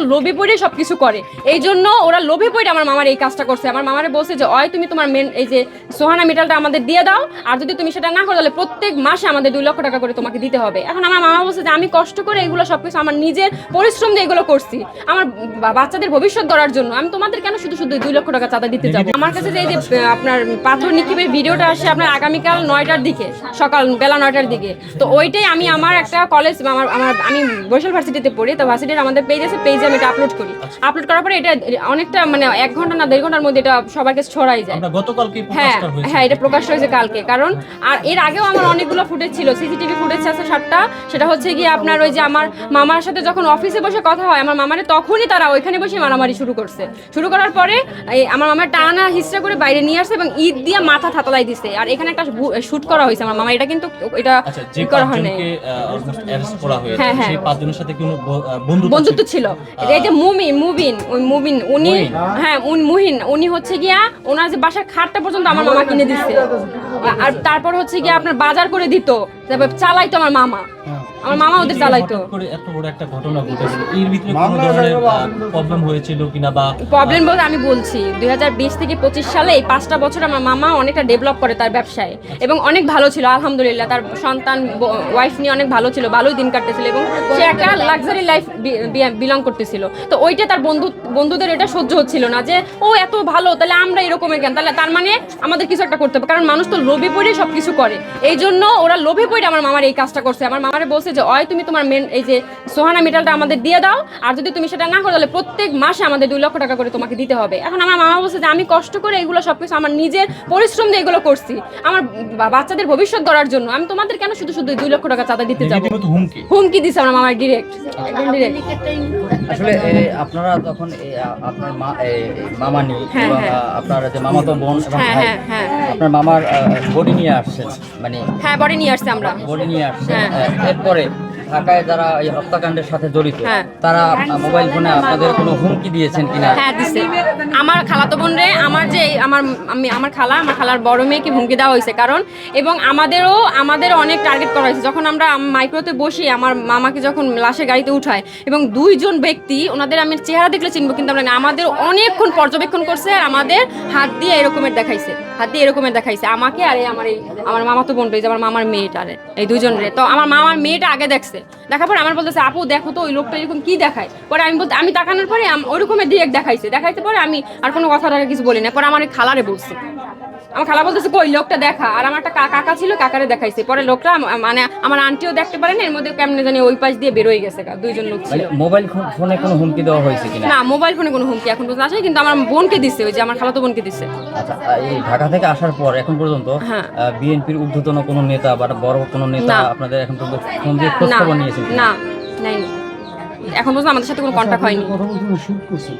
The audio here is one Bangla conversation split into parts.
তো লোভে পড়ে সব কিছু করে। এই জন্য ওরা লোভে পড়ে আমার মামার এই কাজটা করছে। আমার মামারে বলছে যে, অয়, তুমি তোমার মেন এই যে সোহানা মেটালটা আমাদের দিয়ে দাও, আর যদি তুমি সেটা না করো, তাহলে প্রত্যেক মাসে আমাদের দুই লক্ষ টাকা করে তোমাকে দিতে হবে। এখন আমার মামা বলছে যে, আমি কষ্ট করে এগুলো সবকিছু আমার নিজের পরিশ্রম দিয়ে এগুলো করছি। আমার বাচ্চাদের ভবিষ্যৎ গড়ার জন্য আমি তোমাদের কেন শুধু শুধু দুই লক্ষ টাকা চাঁদা দিতে যাব? আমার কাছে যে এই যে আপনার পাথর নিক্ষেপের ভিডিওটা আসে আপনার আগামীকাল নয়টার দিকে, সকাল বেলা নয়টার দিকে, তো ওইটাই আমি আমার একটা কলেজ আমার আমার আমি বৈশাল ভার্সিটিতে পড়ি, তো ভার্সিটির আমাদের পেজ আছে পেজে আমি এটা আপলোড করি আপলোড করার পরে এটা অনেকটা মানে এক ঘণ্টা না দেড় ঘণ্টার মধ্যে এটা সবার কাছে ছড়াই যায়। হ্যাঁ হ্যাঁ এটা প্রকাশ হয়েছে কালকে। কারণ আর এর আগেও আমার অনেকগুলো ফুটেজ ছিল। সিসিটিভি ফুটেজ আছে সাতটা। সেটা হচ্ছে গিয়ে আপনার ওই যে আমার মামার সাথে যখন অফিসে বসে কথা হয় আমার মামারে তখনই তারা ওইখানে বসে মারামারি শুরু করছে। শুরু করার পরে আমার মামার টানা হিস্ট্রা করে বাইরে নিয়ে আসছে এবং ঈদ দিয়ে মাথা থাতালাই দিছে। আর এখানে একটা শুট করা হয়েছে আমার মামা। এটা কিন্তু এটা আচ্ছা করা হয় নাই হয়েছে হ্যাঁ, হ্যাঁ। বন্ধুত্ব ছিল? এই যে মুমিন মুবিন ওই মুবিন উনি হ্যাঁ উনি মুহিন। উনি হচ্ছে গিয়া ওনার যে বাসার খাটটা পর্যন্ত আমার মামা কিনে দিচ্ছে আর তারপর হচ্ছে গিয়া আপনার বাজার করে দিত। তারপর চালাইতো আমার মামা। আমার মামা ওদের এই চালাইতো করে এত বড় একটা ঘটনা ঘটেছে এর ভিতরে কোনো ধরনের প্রবলেম হয়েছিল কিনা বা প্রবলেম বলতে আমি বলছি দুই থেকে পঁচিশ সালে এই পাঁচটা বছর আমার মামা অনেকটা ডেভেলপ করে তার ব্যবসায় এবং অনেক ভালো ছিল আলহামদুলিল্লাহ। তার সন্তান ওয়াইফ নিয়ে অনেক ভালো ছিল ভালোই দিন কাটতেছিল এবং সে একটা লাক্সারি লাইফ বিলং করতেছিল। তো ওইটা তার বন্ধু বন্ধুদের এটা সহ্য হচ্ছিল না যে ও এত ভালো তাহলে আমরা এরকমের কেন? তাহলে তার মানে আমাদের কিছু একটা করতে হবে কারণ মানুষ তো লোভে পড়ে সব কিছু করে। এই জন্য ওরা লোভে পড়ে আমার মামার এই কাজটা করছে। আমার মামারে বলছে যে অয় তুমি তোমার মেন এই যে সোহানা মেটালটা আমাদের দিয়ে দাও আর যদি তুমি সেটা না করো তাহলে প্রত্যেক মাসে আমাদের দুই লক্ষ টাকা করে তোমাকে দিতে হবে। এখন আমার মামা বলছে যে আমি কষ্ট করে এগুলো সবকিছু আমার নিজের পরিশ্রম দিয়ে এগুলো করছি। আমার বাচ্চাদের ভবিষ্যৎ গড়ার জন্য। আমি তোমাদের কেন শুধু শুধু দুই লক্ষ টাকা চাঁদা দিতে যাব? হুমকি? দিছে আমার মামার ডিরেক্ট আসলে আপনারা তখন আপনার মা এ, মামানি হ্যাঁ, হ্যাঁ। আপনার যে মামাতো বোন এবং হ্যাঁ, ভাই হ্যাঁ, হ্যাঁ। আপনার মামার বডি নিয়ে আসছেন। মানে হ্যাঁ বডি নিয়ে আসছে আমরা। বডি নিয়ে আসছে হ্যাঁ। এরপরে ঢাকায় যারা এই হত্যাকাণ্ডের সাথে জড়িত হ্যাঁ। তারা মোবাইল ফোনে আপনাদের কোনো হুমকি দিয়েছেন কিনা? হ্যাঁ দিছে। আমার খালাতো বোন রে আমার যে আমার আমি আমার খালা আমার খালার বড় মেয়েকে হুমকি দেওয়া হয়েছে। কারণ এবং আমাদেরও আমাদের অনেক টার্গেট করা হয়েছে। যখন আমরা মাইক্রোতে বসি আমার মামাকে যখন লাশের গাড়িতে উঠায় এবং দুইজন ব্যক্তি ওনাদের আমি চেহারা দেখলে চিনবো কিন্তু আমরা আমাদের অনেকক্ষণ পর্যবেক্ষণ করছে আর আমাদের হাত দিয়ে এরকমের দেখাইছে। হাত দিয়ে এরকমের দেখাইছে। আমাকে আর আমার এই আমার মামাতো বোন যে আমার মামার মেয়েটারে এই দুজন রে তো আমার মামার মেয়েটা আগে দেখছে। দেখার পর আমার বলতেছে, আপু, দেখো তো ওই লোকটা এরকম কি দেখায়? পরে আমি বলতে আমি তাকানোর পরে ওইরকমের ডিরেক্ট দেখাইছে। দেখাইতে পরে আমি আর কোনো কথা কিছু বলি না। পরে আমার খালারে বলছে। আমার খালা বলতেছে কই লোকটা দেখা। আর আমার একটা কাকা ছিল কাকারে দেখাইছে। পরে লোকটা মানে আমার আন্টিও দেখতে পারে না এর মধ্যে কেমনে জানি ওই পাশ দিয়ে বেরোয় গেছে দুইজন লোক ছিল। মোবাইল ফোনে কোনো হুমকি দেওয়া হয়েছে কিনা? না মোবাইল ফোনে কোনো হুমকি এখন পর্যন্ত আসেনি কিন্তু আমার বোনকে দিচ্ছে ওই যে আমার খালাতো বোনকে দিচ্ছে আচ্ছা এই ঢাকা থেকে আসার পর এখন পর্যন্ত হ্যাঁ। বিএনপির ঊর্ধ্বতন কোনো নেতা বা বড় কোনো নেতা আপনাদের এখন পর্যন্ত ফোন দিয়ে খোঁজ না খবর নিয়েছেন না নাই এখন পর্যন্ত আমাদের সাথে কোনো কন্ট্যাক্ট হয়নি। শুট করছে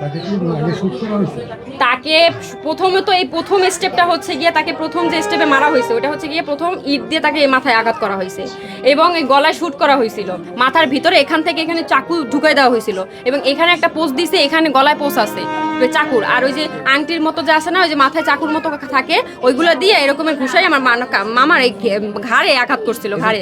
তাকে প্রথমে তো এই প্রথম স্টেপটা হচ্ছে গিয়ে তাকে প্রথম যে স্টেপে মারা হয়েছে ওটা হচ্ছে গিয়ে প্রথম ইট দিয়ে তাকে মাথায় আঘাত করা হয়েছে। এবং এই গলায় শ্যুট করা হয়েছিল। মাথার ভিতরে এখান থেকে এখানে চাকু ঢুকাই দেওয়া হয়েছিল। এবং এখানে একটা পোস্ট দিছে এখানে গলায় পোষ আছে ওই চাকুর। আর ওই যে আংটির মতো যে আছে না ওই যে মাথায় চাকুর মতো থাকে ওইগুলো দিয়ে এরকমের ঘুষাই আমার মামার এই ঘাড়ে আঘাত করছিল ঘাড়ে।